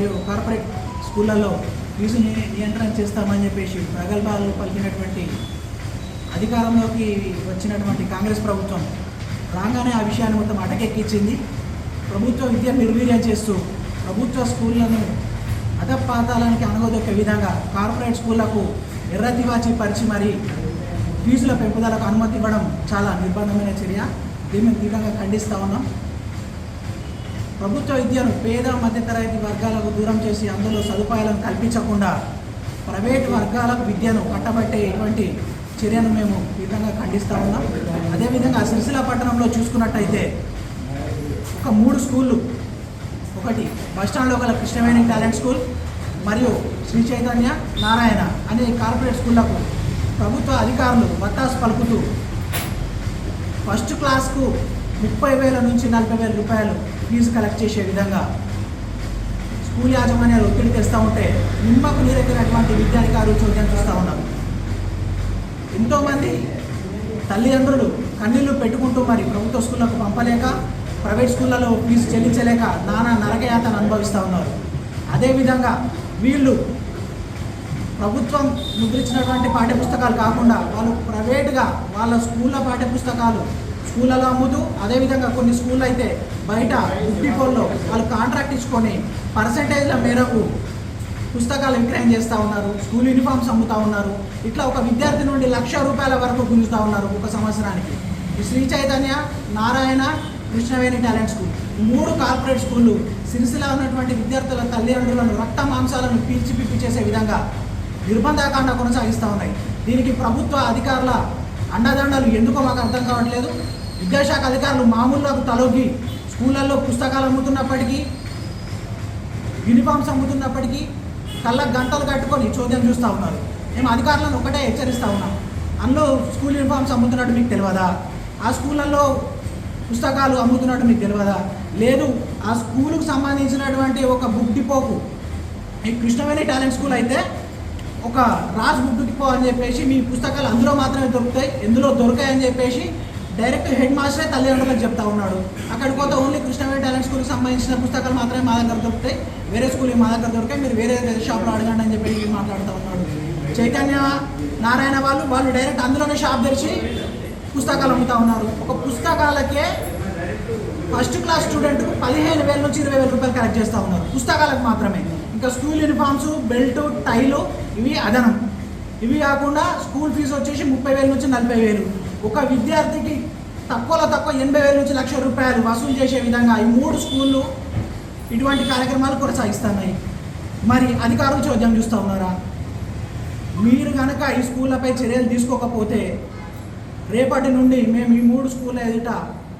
మరియు కార్పొరేట్ స్కూళ్ళల్లో ఫీజుని నియంత్రణ చేస్తామని చెప్పేసి ప్రగల్భాలు పలికినటువంటి అధికారంలోకి వచ్చినటువంటి కాంగ్రెస్ ప్రభుత్వం రాగానే ఆ విషయాన్ని మొత్తం అటకెక్కించింది. ప్రభుత్వ విద్య నిర్వీర్యం చేస్తూ ప్రభుత్వ స్కూళ్ళను అధపాతాలానికి అనగదొక్కే విధంగా కార్పొరేట్ స్కూళ్ళకు ఎర్రతివాచి పరిచి మరి ఫీజుల పెంపుదలకు అనుమతి ఇవ్వడం చాలా నిర్బంధమైన చర్య. దీన్ని తీవ్రంగా ఖండిస్తూ ఉన్నాం. ప్రభుత్వ విద్యను పేద మధ్యతరగతి వర్గాలకు దూరం చేసి అందులో సదుపాయాలను కల్పించకుండా ప్రైవేట్ వర్గాలకు విద్యను కట్టబట్టే ఇటువంటి చర్యను మేము విధంగా ఖండిస్తూ ఉన్నాం. అదేవిధంగా సిరిసిల పట్టణంలో చూసుకున్నట్టయితే ఒక మూడు స్కూళ్ళు ఒకటి బస్టాండ్లో గల కృష్ణవేణి టాలెంట్ స్కూల్ మరియు శ్రీ చైతన్య నారాయణ అనే కార్పొరేట్ స్కూళ్ళకు ప్రభుత్వ అధికారులు వత్తాసు పలుకుతూ ఫస్ట్ క్లాస్కు ముప్పై వేల నుంచి నలభై వేల రూపాయలు ఫీజు కలెక్ట్ చేసే విధంగా స్కూల్ యాజమాన్యాలు ఒత్తిడి తెస్తూ ఉంటే నిమ్మకు నీరెక్కినటువంటి విద్యాధికారులు చోద్యం చూస్తూ ఉన్నారు ఎంతోమంది తల్లిదండ్రులు కన్నీళ్ళు పెట్టుకుంటూ మరి ప్రభుత్వ స్కూళ్ళకు పంపలేక ప్రైవేట్ స్కూళ్ళలో ఫీజు చెల్లించలేక నానా నరకయాతను అనుభవిస్తూ ఉన్నారు. అదేవిధంగా వీళ్ళు ప్రభుత్వం ముద్రించినటువంటి పాఠ్యపుస్తకాలు కాకుండా వాళ్ళు ప్రైవేట్గా వాళ్ళ స్కూళ్ళ పాఠ్యపుస్తకాలు స్కూళ్ళలో అమ్ముతూ అదేవిధంగా కొన్ని స్కూళ్ళు అయితే బయట బుక్ డిపోల్లో వాళ్ళు కాంట్రాక్ట్ ఇచ్చుకొని పర్సంటేజ్ల మేరకు పుస్తకాలు విక్రయం చేస్తూ ఉన్నారు స్కూల్ యూనిఫామ్స్ అమ్ముతూ ఉన్నారు. ఇట్లా ఒక విద్యార్థి నుండి లక్ష రూపాయల వరకు గుంజుతూ ఉన్నారు ఒక సంవత్సరానికి. ఈ శ్రీ చైతన్య నారాయణ కృష్ణవేణి టాలెంట్ స్కూల్. మూడు కార్పొరేట్ స్కూళ్ళు సిరిసిల్ల ఉన్నటువంటి విద్యార్థుల తల్లిదండ్రులను రక్త మాంసాలను పీల్చి పిప్పి చేసే విధంగా నిర్బంధకాండ కొనసాగిస్తూ ఉన్నాయి. దీనికి ప్రభుత్వ అధికారుల అండదండలు ఎందుకో మాకు అర్థం కావట్లేదు. విద్యాశాఖ అధికారులు మామూలుగా తలొగ్గి స్కూళ్ళల్లో పుస్తకాలు అమ్ముతున్నప్పటికీ యూనిఫామ్స్ అమ్ముతున్నప్పటికీ కళ్ళకు గంటలు కట్టుకొని చోద్యం చూస్తూ ఉన్నారు. మేము అధికారులను ఒకటే హెచ్చరిస్తూ ఉన్నాం. అందులో స్కూల్ యూనిఫామ్స్ అమ్ముతున్నట్టు మీకు తెలియదా? ఆ స్కూళ్ళల్లో పుస్తకాలు అమ్ముతున్నట్టు మీకు తెలియదా? లేదు ఆ స్కూలుకు సంబంధించినటువంటి ఒక బుక్ డిపోకు ఈ కృష్ణవేణి టాలెంట్ స్కూల్ అయితే ఒక రాజ్ బుక్ డిపో అని చెప్పేసి మీ పుస్తకాలు అందులో మాత్రమే దొరుకుతాయి ఎందులో దొరకాయని చెప్పేసి డైరెక్ట్ హెడ్ మాస్టరే తల్లిదండ్రులకు చెప్తా ఉన్నాడు. అక్కడికి పోతే ఓన్లీ కృష్ణవేణి టాలెంట్ స్కూల్కి సంబంధించిన పుస్తకాలు మాత్రమే మా దగ్గర దొరుకుతాయి. వేరే స్కూల్కి మా దగ్గర దొరికాయి మీరు వేరే షాప్లో అడగండి అని చెప్పి మాట్లాడుతూ ఉన్నాడు. చైతన్య నారాయణ వాళ్ళు వాళ్ళు డైరెక్ట్ అందులోనే షాప్ తెరిచి పుస్తకాలు అమ్ముతా ఉన్నారు. ఒక పుస్తకాలకే ఫస్ట్ క్లాస్ స్టూడెంట్కు పదిహేను వేల నుంచి ఇరవై వేల రూపాయలు కలెక్ట్ చేస్తూ ఉన్నారు. పుస్తకాలకు మాత్రమే. ఇంకా స్కూల్ యూనిఫామ్స్ బెల్ట్ టైలు ఇవి అదనం. ఇవి కాకుండా స్కూల్ ఫీజు వచ్చేసి ముప్పై వేల నుంచి నలభై వేలు. ఒక విద్యార్థికి తక్కువలో తక్కువ ఎనభై వేల నుంచి లక్ష రూపాయలు వసూలు చేసే విధంగా ఈ మూడు స్కూళ్ళు ఇటువంటి కార్యక్రమాలు కొనసాగిస్తున్నాయి. మరి అధికారులు చోద్యం చూస్తూ ఉన్నారా? మీరు కనుక ఈ స్కూళ్ళపై చర్యలు తీసుకోకపోతే రేపటి నుండి మేము ఈ మూడు స్కూళ్ళ ఎదుట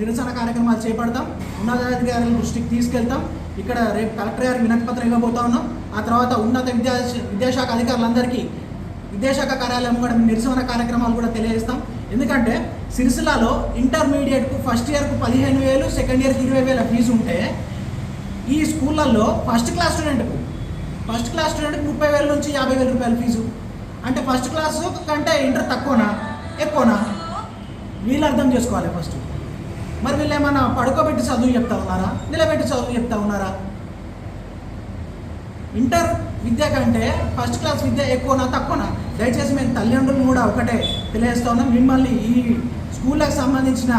నిరసన కార్యక్రమాలు చేపడతాం. ఉన్నతాధికారుల దృష్టికి తీసుకెళ్తాం. ఇక్కడ రేపు కలెక్టర్ గారికి వినతిపత్రం ఇవ్వబోతా ఉన్నాం. ఆ తర్వాత ఉన్నత విద్యా విద్యాశాఖ అధికారులందరికీ విద్యాశాఖ కార్యాలయం కూడా నిరసన కార్యక్రమాలు కూడా తెలియజేస్తాం. ఎందుకంటే సిరిసిల్లాలో ఇంటర్మీడియట్కు ఫస్ట్ ఇయర్కు పదిహేను వేలు సెకండ్ ఇయర్కి ఇరవై వేల ఫీజు ఉంటే ఈ స్కూళ్ళల్లో ఫస్ట్ క్లాస్ స్టూడెంట్కు ఫస్ట్ క్లాస్ స్టూడెంట్కి ముప్పై వేల నుంచి యాభై వేల రూపాయల ఫీజు అంటే ఫస్ట్ క్లాస్ కంటే ఇంటర్ తక్కువనా ఎక్కువనా? వీళ్ళు అర్థం చేసుకోవాలి ఫస్ట్ మరి వీళ్ళు ఏమన్నా పడుకోబెట్టి చదువు చెప్తా ఉన్నారా? నిలబెట్టి చదువు చెప్తా ఉన్నారా? ఇంటర్ విద్య కంటే ఫస్ట్ క్లాస్ విద్య ఎక్కువనా తక్కువనా? దయచేసి మేము తల్లిదండ్రులు కూడా ఒకటే తెలియజేస్తా ఉన్నాం. మిమ్మల్ని ఈ స్కూళ్ళకు సంబంధించిన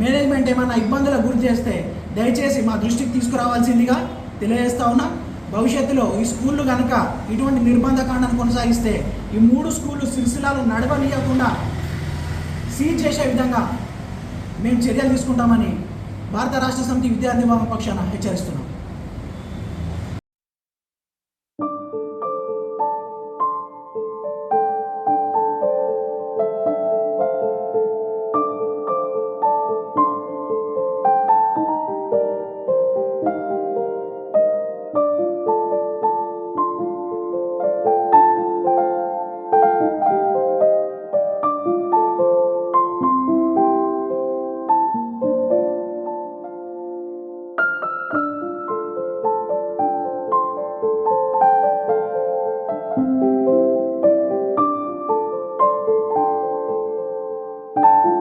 మేనేజ్మెంట్ ఏమైనా ఇబ్బందులకు గురి చేస్తే దయచేసి మా దృష్టికి తీసుకురావాల్సిందిగా తెలియజేస్తా ఉన్నాం. భవిష్యత్తులో ఈ స్కూళ్ళు కనుక ఇటువంటి నిర్బంధకాండను కొనసాగిస్తే ఈ మూడు స్కూళ్ళు సిరిసిలాలు నడవనీయకుండా సీజ్ చేసే విధంగా మేము చర్యలు తీసుకుంటామని భారత రాష్ట్ర సమితి విద్యార్థి భవన పక్షాన హెచ్చరిస్తున్నాం.